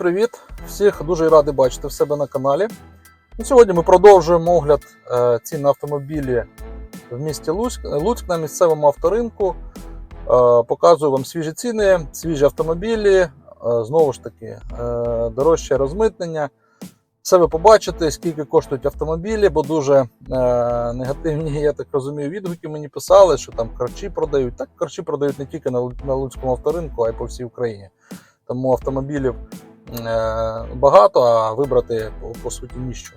привіт! Всіх дуже радий бачити в себе на каналі. Ну, Сьогодні ми продовжуємо огляд е, цін на автомобілі в місті Луцьк, Луцьк на місцевому авторинку. Е, показую вам свіжі ціни, свіжі автомобілі. Е, знову ж таки, е, дорожче розмитнення. Все ви побачите, скільки коштують автомобілі, бо дуже е, негативні, я так розумію, відгуки мені писали, що там харчі продають. Так, харчі продають не тільки на, на Луцькому авторинку, а й по всій Україні. Тому автомобілів е, багато, а вибрати по, суті ніщо.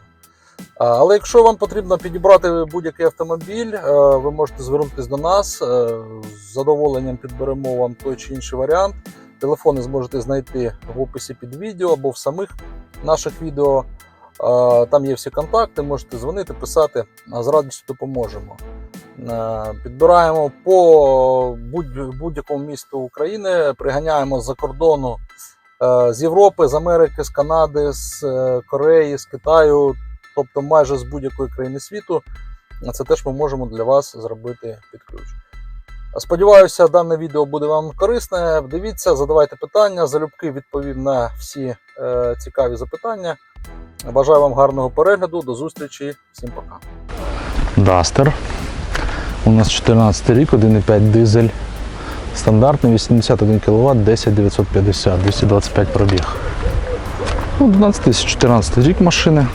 Але якщо вам потрібно підібрати будь-який автомобіль, е, ви можете звернутися до нас. е, З задоволенням підберемо вам той чи інший варіант. Телефони зможете знайти в описі під відео або в самих наших відео. Е, Там є всі контакти, можете дзвонити, писати, а з радістю допоможемо. Е, Підбираємо по будь- будь-якому місту України, приганяємо з-за кордону е, з Європи, з Америки, з Канади, з е, Кореї, з Китаю, тобто майже з будь-якої країни світу. Це теж ми можемо для вас зробити під ключ. Сподіваюся, дане відео буде вам корисне. Дивіться, задавайте питання, залюбки відповім на всі е, цікаві запитання. Бажаю вам гарного перегляду, до зустрічі, всім пока. Дастер. У нас 14 рік, 1,5 дизель. Стандартний 81 кВт, 10950, 225 пробіг. Ну, 12 тисяч 14 рік машини.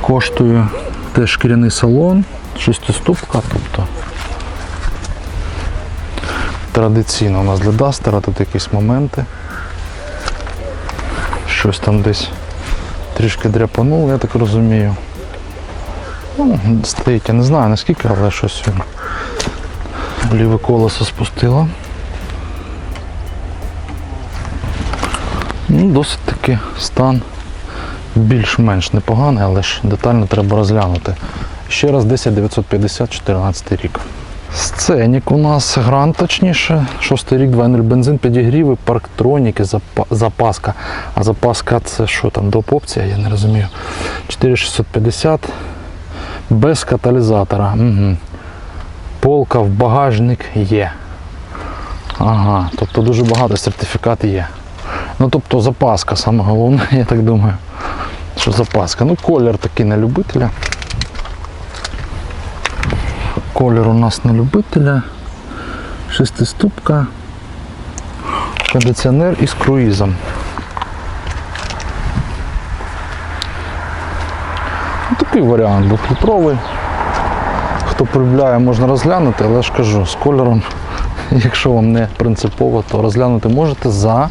Коштує теж шкіряний салон, шестиступка, тобто традиційно у нас для Дастера тут якісь моменти. Щось там десь трішки дряпануло, я так розумію. Ну, стоїть, я не знаю наскільки, але щось ліве колесо спустило. Ну, досить таки стан більш-менш непоганий, але ж детально треба розглянути. Ще раз 10950 14 рік. Сценік у нас грант, точніше, 6 рік, 2.0 бензин, підігріви, парктроніки, запаска. А запаска це що там, доп опція, я не розумію. 4650 без каталізатора. Угу. Полка в багажник є. Ага, тобто дуже багато сертифікат є. Ну тобто запаска саме головне, я так думаю. Що запаска. Ну, колір такий на любителя. Колір у нас на любителя. Шестиступка. Кондиціонер із круїзом. Ну, Такий варіант двохлітровий. Хто полюбляє, можна розглянути, але ж кажу, з кольором, якщо вам не принципово, то розглянути можете за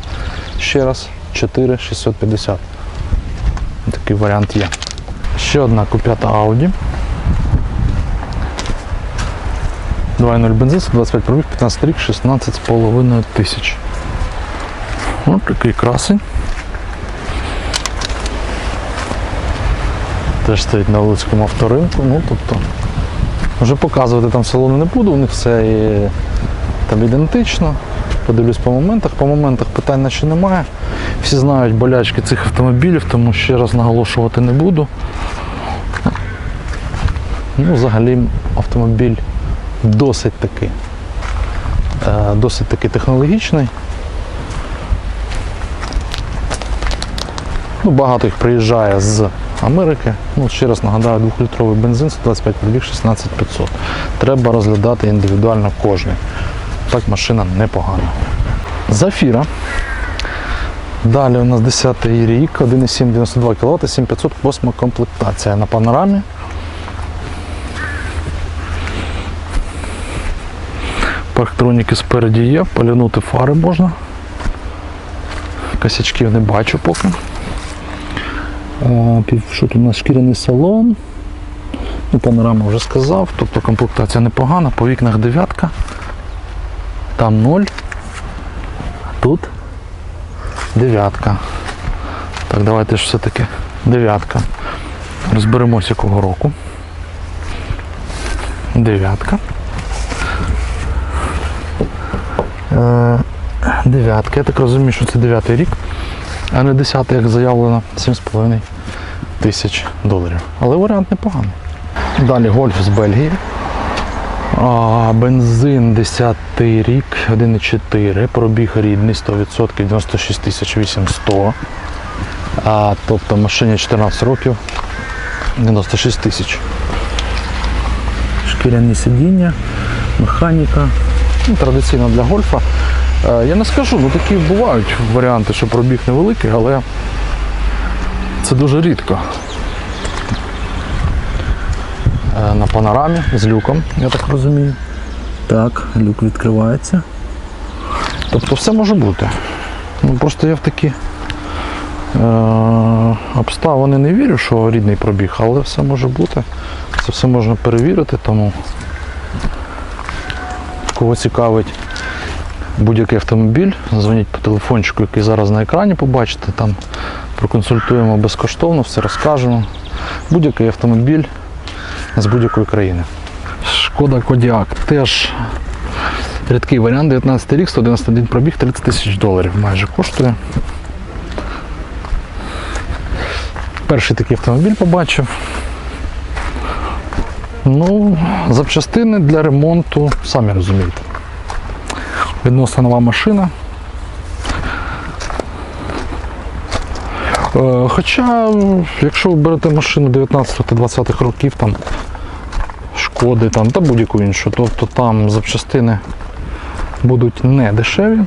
ще раз 4650. Такий варіант є. Ще одна куп'ята Audi. 2.0 бензин, 125 пробіг, 15 рік, 16,5 тисяч. Ось такий красень. Теж стоїть на Луцькому авторинку. Ну, тобто, вже показувати там салони не буду, у них все є, там ідентично. Подивлюсь по моментах. По моментах питань наче немає. Всі знають болячки цих автомобілів, тому ще раз наголошувати не буду. Ну, взагалі автомобіль досить таки, е, досить таки технологічний. Ну, багато їх приїжджає з Америки. Ну, ще раз нагадаю, 2-літровий бензин, 125 пробіг, 16500. Треба розглядати індивідуально кожний. Так машина непогана. Зафіра. Далі у нас 10 рік, 1,7 92 кВт, 7500 восьма комплектація на панорамі. Парктроніки спереді є, полянути фари можна. Косячків не бачу поки. Що тут у нас шкіряний салон? Ну, панорама вже сказав, тобто комплектація непогана, по вікнах дев'ятка. Там 0. Тут дев'ятка. Так, давайте ж все-таки дев'ятка. Розберемося якого року. Дев'ятка. Е, Дев'ятка. Я так розумію, що це дев'ятий рік, а не десятий, як заявлено, 7,5 тисяч доларів. Але варіант непоганий. Далі гольф з Бельгії. А, бензин 10 рік, 1,4, пробіг рідний 100%, 96 тисяч 800. А, тобто машині 14 років, 96 тисяч. Шкіряні сидіння, механіка. Ну, традиційно для гольфа. Е, Я не скажу, ну такі бувають варіанти, що пробіг невеликий, але це дуже рідко. Е, На панорамі з люком, я так розумію. Так, люк відкривається. Тобто все може бути. Ну, просто я в такі е, обставини не вірю, що рідний пробіг, але все може бути. Це все можна перевірити, тому кого цікавить будь-який автомобіль, дзвоніть по телефончику, який зараз на екрані побачите, там проконсультуємо безкоштовно, все розкажемо. Будь-який автомобіль з будь-якої країни. Шкода Кодіак теж рідкий варіант, 19 рік, 191 пробіг, 30 тисяч доларів майже коштує. Перший такий автомобіль побачив. Ну, запчастини для ремонту, самі розумієте. Відносно нова машина. Е, Хоча, якщо ви берете машину 19-20 років, там шкоди там, та будь-яку іншу, тобто там запчастини будуть не дешеві.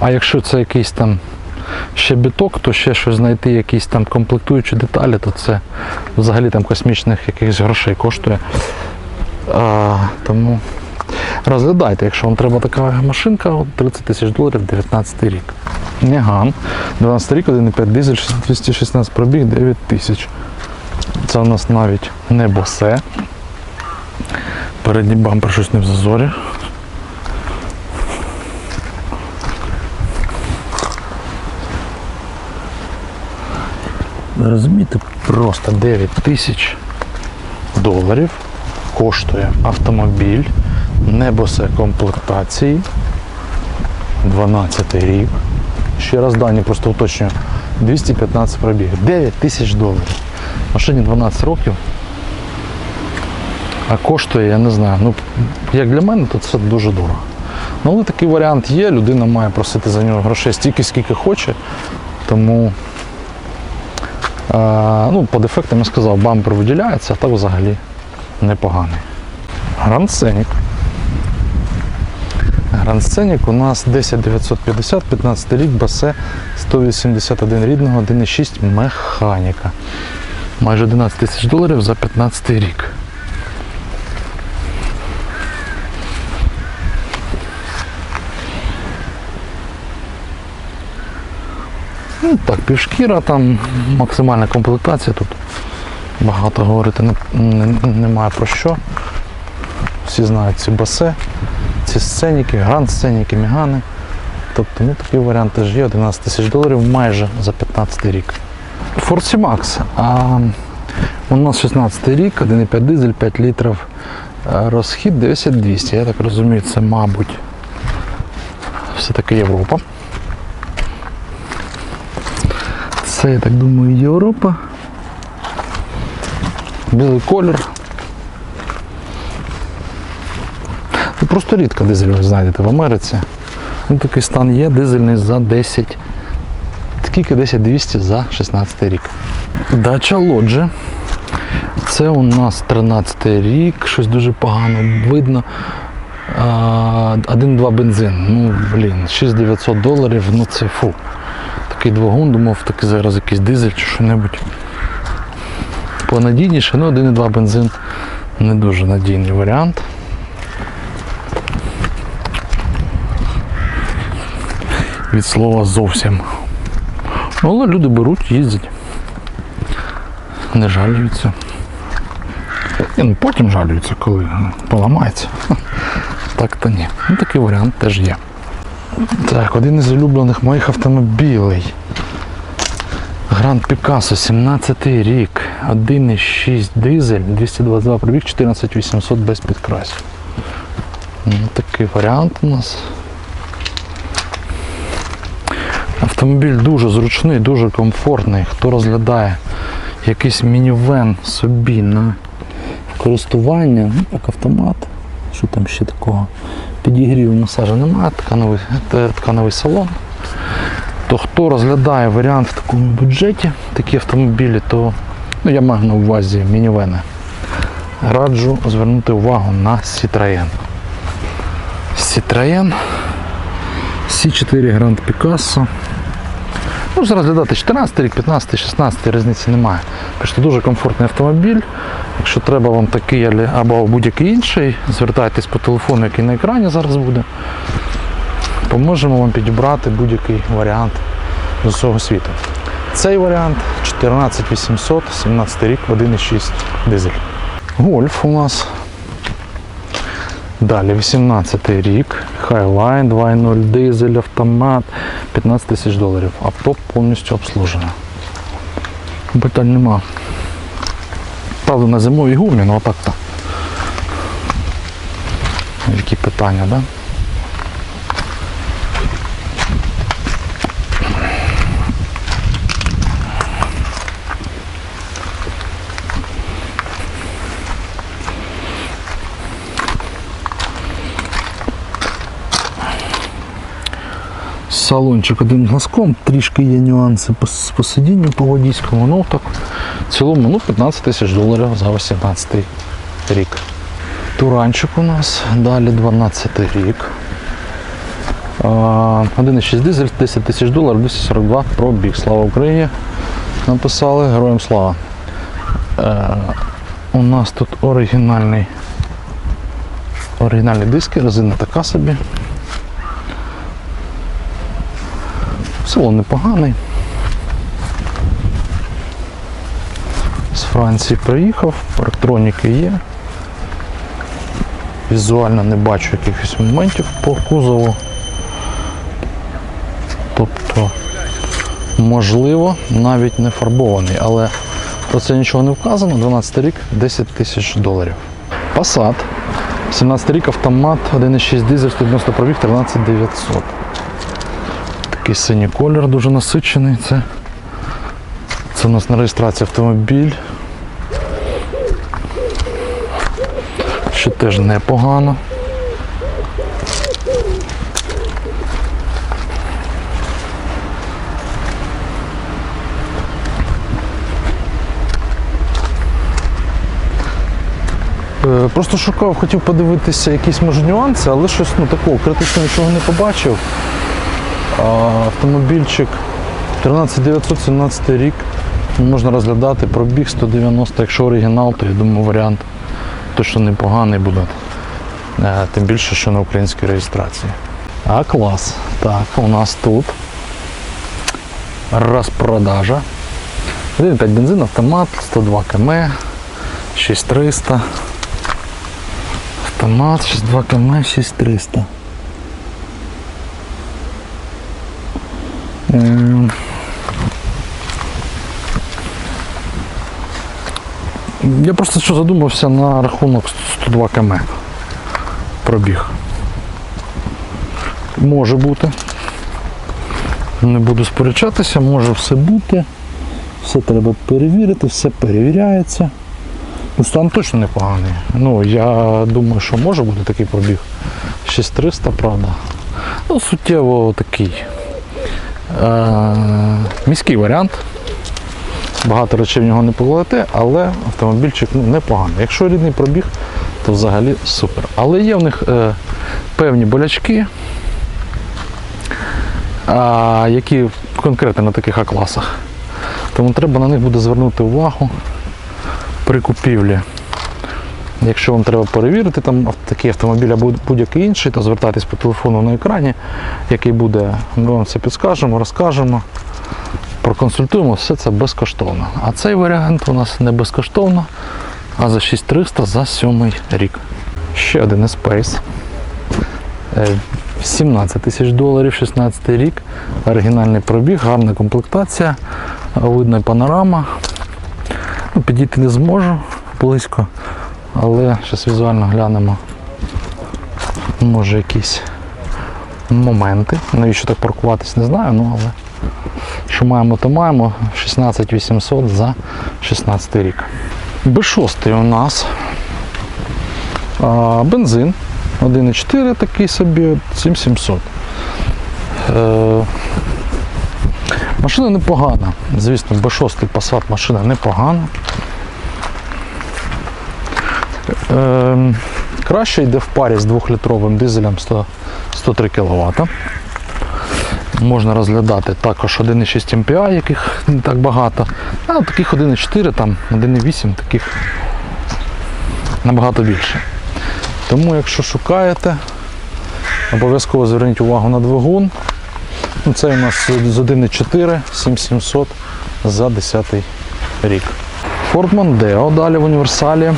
А якщо це якийсь там ще біток, то ще щось знайти, якісь там комплектуючі деталі, то це взагалі там космічних якихось грошей коштує. А, тому розглядайте, якщо вам треба така машинка, 30 тисяч доларів 19 рік. Няган. 12 рік, 1,5 дизель, 216 пробіг, 9 тисяч. Це у нас навіть не босе. Передній бампер щось не в зазорі. Розумієте, просто 9 тисяч доларів коштує автомобіль не босе комплектації. 12 рік. Ще раз дані просто уточнюю. 215 пробіг. 9 тисяч доларів. Машині 12 років. А коштує, я не знаю. Ну, як для мене, то це дуже дорого. Ну, але такий варіант є, людина має просити за нього грошей стільки, скільки хоче. Тому е, ну, по дефектам я сказав, бампер виділяється, а так взагалі непоганий. Гранд Сценік. Гранд Сценік у нас 10950, 15 рік, басе 181 рідного, 1,6 механіка. Майже 11 тисяч доларів за 15 рік. Ну, так, півшкіра, там максимальна комплектація тут. Багато говорити не, не, немає про що. Всі знають ці басе, ці сценіки, гранд сценіки, мігани. Тобто ну, такий варіант теж є, 11 тисяч доларів майже за 15 рік. Ford C-Max. А, у нас 16 рік, 1,5 дизель, 5 літрів. а, Розхід 90200. Я так розумію, це, мабуть, все-таки Європа. Це, я так думаю, Європа. Білий колір. Просто рідко дизель ви знайдете в Америці. Ну, такий стан є, дизельний за 10. Скільки 10 200 за 16 рік. Дача Лоджі. Це у нас 13 рік, щось дуже погано видно. А, 1-2 бензин. Ну, блін, 6900 доларів, ну це фу. Такий двигун, думав, такий зараз якийсь дизель чи що-небудь. Понадійніше, ну 1,2 бензин не дуже надійний варіант. Від слова зовсім. Але люди беруть, їздять. Не жалюються. І, ну, потім жалюються, коли поламається. Так то ні. Ну, такий варіант теж є. Так, один із улюблених моїх автомобілей. Гранд Пікасо, 17 рік, 1,6 дизель, 222 пробіг, 14800 без підкрасів. Ну, такий варіант у нас. Автомобіль дуже зручний, дуже комфортний. Хто розглядає якийсь мінівен собі на користування, ну так автомат. Що там ще такого? Підігріву масажу немає, ткановий, те- ткановий салон. То хто розглядає варіант в такому бюджеті, такі автомобілі, то ну, я маю на увазі мінівени. Раджу звернути увагу на Citroën. Citroën C4 Grand Picasso. Можна розглядати 14 рік, 15, 16 різниці немає. Пишете дуже комфортний автомобіль. Якщо треба вам такий або будь-який інший, звертайтесь по телефону, який на екрані зараз буде. Поможемо вам підібрати будь-який варіант з усього світу. Цей варіант 14800, 17 рік, 1,6 дизель. Гольф у нас. Далі 18 рік, Highline 2.0 дизель, автомат, 15 тисяч доларів. Авто повністю обслужене. Питань нема. Правда, на зимовій гумі, ну а так-то. Які питання, так? Да? Салончик один глазком, трішки є нюанси по, сидінню по водійському, ну так в цілому ну, 15 тисяч доларів за 18 рік. Туранчик у нас, далі 12 рік. А, 1,6 дизель, 10 тисяч доларів, 242 пробіг. Слава Україні! Написали Героям слава. Е, у нас тут оригінальний, оригінальні диски, резина така собі. Салон непоганий. З Франції приїхав, електроніки є. Візуально не бачу якихось моментів по кузову. Тобто, можливо, навіть не фарбований, але про це нічого не вказано. 12 рік 10 тисяч доларів. Passat. 17 рік автомат, 1,6 дизель, 190 пробіг, 13 900. Такий синій колір дуже насичений. Це, це у нас на реєстрації автомобіль. Що теж непогано. Е, Просто шукав, хотів подивитися якісь може нюанси, але щось ну, такого критично нічого не побачив. Автомобільчик 13917 рік. Можна розглядати пробіг 190, якщо оригінал, то я думаю варіант точно непоганий буде. Е, Тим більше, що на українській реєстрації. А клас. Так, у нас тут розпродажа. 1,5 бензин, автомат, 102 км, 6300. Автомат, 62 км, 6300. Я просто що задумався на рахунок 102 км пробіг. Може бути. Не буду сперечатися, може все бути. Все треба перевірити, все перевіряється. Ну, стан точно непоганий. Ну, я думаю, що може бути такий пробіг. 6300, правда. Ну, суттєво такий е- міський варіант. Багато речей в нього не покладете, але автомобільчик ну, непоганий. Якщо рідний пробіг, то взагалі супер. Але є в них е, певні болячки, а, які конкретно на таких А-класах. Тому треба на них буде звернути увагу при купівлі. Якщо вам треба перевірити там такий автомобіль або будь-який інший, то звертайтесь по телефону на екрані, який буде, ми вам це підскажемо, розкажемо, проконсультуємо, все це безкоштовно. А цей варіант у нас не безкоштовно, а за 6300 за сьомий рік. Ще один Espace. Е, 17 тисяч доларів, 16 рік, оригінальний пробіг, гарна комплектація, видна панорама. Ну, підійти не зможу близько, але зараз візуально глянемо. Може якісь моменти. Навіщо так паркуватись, не знаю, ну але що маємо, то маємо. 16 800 за 16 рік. Б6 у нас А, бензин 1,4 такий собі, 7700. Е, машина непогана. Звісно, B6 Passat машина непогана. Е, краще йде в парі з 2-літровим дизелем 100, 103 кВт. Можна розглядати також 1,6 MPI, яких не так багато. А таких 1,4, там 1,8, таких набагато більше. Тому, якщо шукаєте, обов'язково зверніть увагу на двигун. Ну, Це у нас з 1,4 7700 за 10 рік. Ford Mondeo далі в універсалі.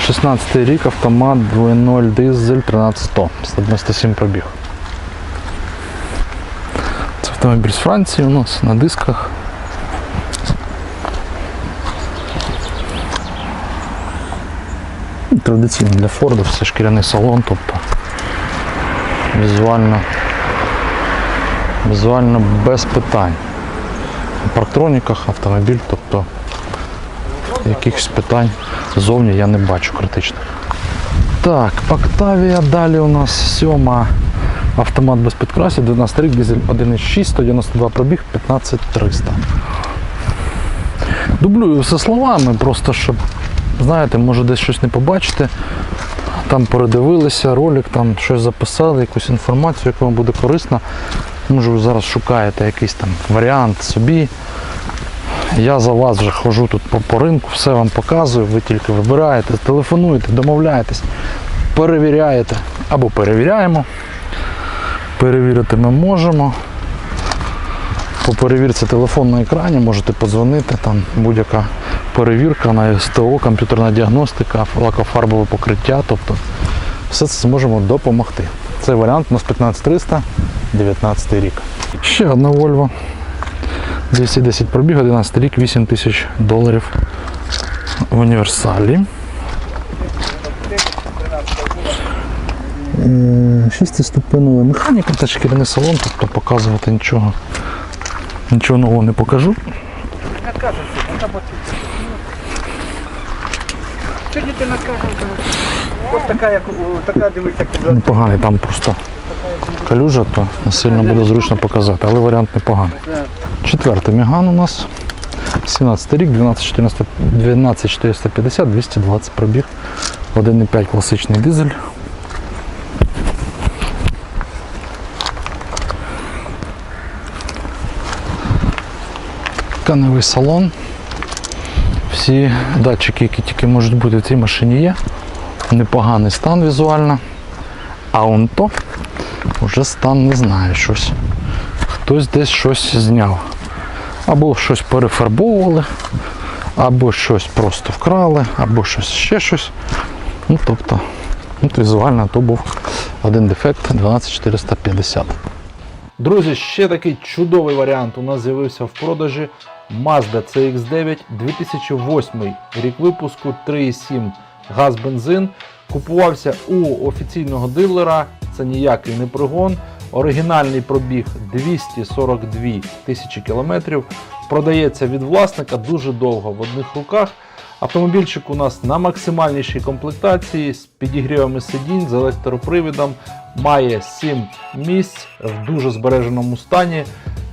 16 рік, автомат 2.0 дизель 13100, 197 пробіг. Це автомобіль з Франції у нас на дисках. Традиційно для Форду все шкіряний салон, тобто візуально, візуально без питань. У парктроніках автомобіль, тобто якихось питань зовні я не бачу критичних. Так, Octavia, далі у нас сьома автомат без підкрасів, 12 рік, дизель 1.6, 192 пробіг, 15300. Дублюю все словами, просто щоб, знаєте, може десь щось не побачите. Там передивилися ролик, там щось записали, якусь інформацію, яка вам буде корисна. Може, ви зараз шукаєте якийсь там варіант собі. Я за вас вже ходжу тут по, по ринку, все вам показую, ви тільки вибираєте, телефонуєте, домовляєтесь, перевіряєте або перевіряємо. Перевірити ми можемо. По перевірці телефон на екрані можете подзвонити, там будь-яка перевірка на СТО, комп'ютерна діагностика, лакофарбове покриття, тобто все це зможемо допомогти. Цей варіант у нас 15300, 19 рік. Ще одна Volvo. 210 пробіг, 11 рік, 8 тисяч доларів в універсалі. Е, Шестиступенова механіка та шкіряний салон, тобто показувати нічого, нічого нового не покажу. Непоганий, там просто калюжа, то сильно буде зручно показати, але варіант непоганий. Четвертий міган у нас. 17 рік, 12450, 12450, 220 пробіг, 1,5 класичний дизель. Тканевий салон. Всі датчики, які тільки можуть бути в цій машині є. Непоганий стан візуально. А он то вже стан не знаю щось. Хтось десь щось зняв. Або щось перефарбовували, або щось просто вкрали, або щось ще щось. Ну тобто, от візуально то був один дефект 12450. Друзі, ще такий чудовий варіант у нас з'явився в продажі Mazda CX9 2008 рік випуску 3,7 газ бензин. Купувався у офіційного дилера. Це ніякий не пригон. Оригінальний пробіг 242 тисячі кілометрів. Продається від власника дуже довго в одних руках. Автомобільчик у нас на максимальнішій комплектації з підігрівами сидінь, з електропривідом, має 7 місць в дуже збереженому стані.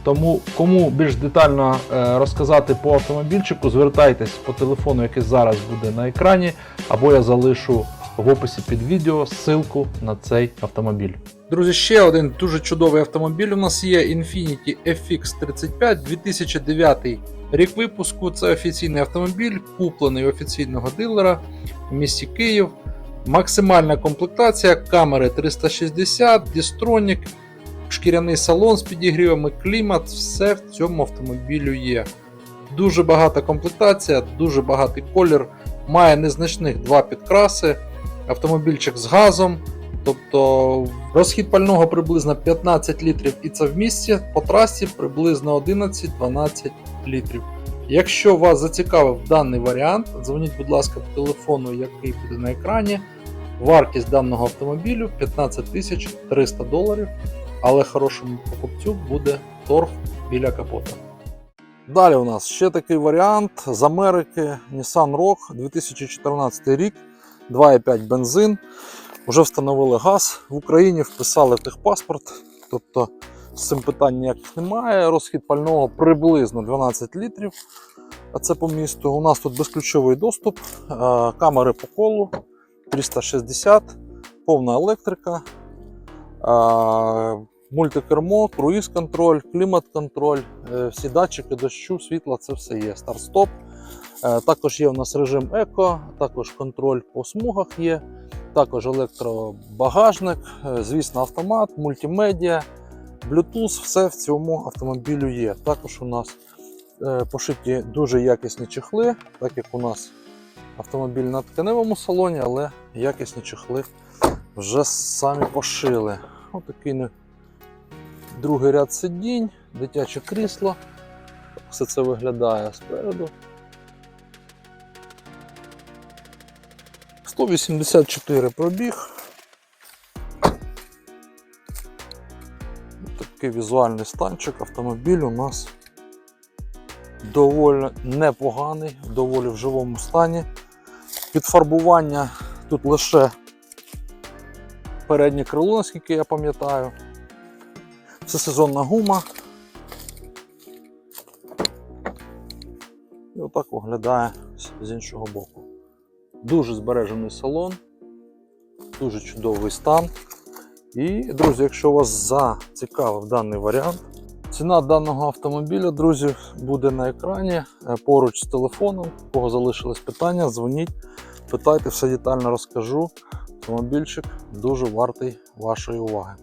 Тому кому більш детально е, розказати по автомобільчику, звертайтесь по телефону, який зараз буде на екрані, або я залишу в описі під відео ссылку на цей автомобіль. Друзі, ще один дуже чудовий автомобіль. У нас є Infiniti FX35 2009 рік випуску. Це офіційний автомобіль, куплений у офіційного дилера в місті Київ. Максимальна комплектація, камери 360, дістронік, шкіряний салон з підігрівами, клімат, все в цьому автомобілю є. Дуже багата комплектація, дуже багатий колір, має незначних два підкраси, автомобільчик з газом. Тобто розхід пального приблизно 15 літрів і це в місті, по трасі приблизно 11-12 літрів. Якщо вас зацікавив даний варіант, дзвоніть, будь ласка, по телефону, який буде на екрані. Вартість даного автомобілю 15 300 доларів, але хорошому покупцю буде торг біля капота. Далі у нас ще такий варіант з Америки Nissan Rogue 2014 рік. 2,5 бензин. Вже встановили газ в Україні, вписали в техпаспорт. Тобто з цим питань ніяких немає. Розхід пального приблизно 12 літрів. А це по місту. У нас тут безключовий доступ, е, камери по колу 360, повна електрика, е, мультикермо, круїз-контроль, клімат-контроль, е, всі датчики дощу, світла, це все є. Старт-стоп. Також є у нас режим еко, також контроль по смугах є, також електробагажник, е, звісно, автомат, мультимедіа, Bluetooth, все в цьому автомобілю є. Також у нас е, пошиті дуже якісні чехли, так як у нас автомобіль на тканевому салоні, але якісні чехли вже самі пошили. Отакий другий ряд сидінь, дитяче крісло. Все це виглядає спереду. 184 пробіг. Такий візуальний станчик. Автомобіль у нас доволі непоганий, доволі в живому стані. Підфарбування тут лише переднє крило, наскільки я пам'ятаю. Це сезонна гума. І отак виглядає з- іншого боку. Дуже збережений салон, дуже чудовий стан. І, друзі, якщо вас зацікавив даний варіант, ціна даного автомобіля, друзі, буде на екрані е, поруч з телефоном. У кого залишились питання, дзвоніть, питайте, все детально розкажу. Автомобільчик дуже вартий вашої уваги.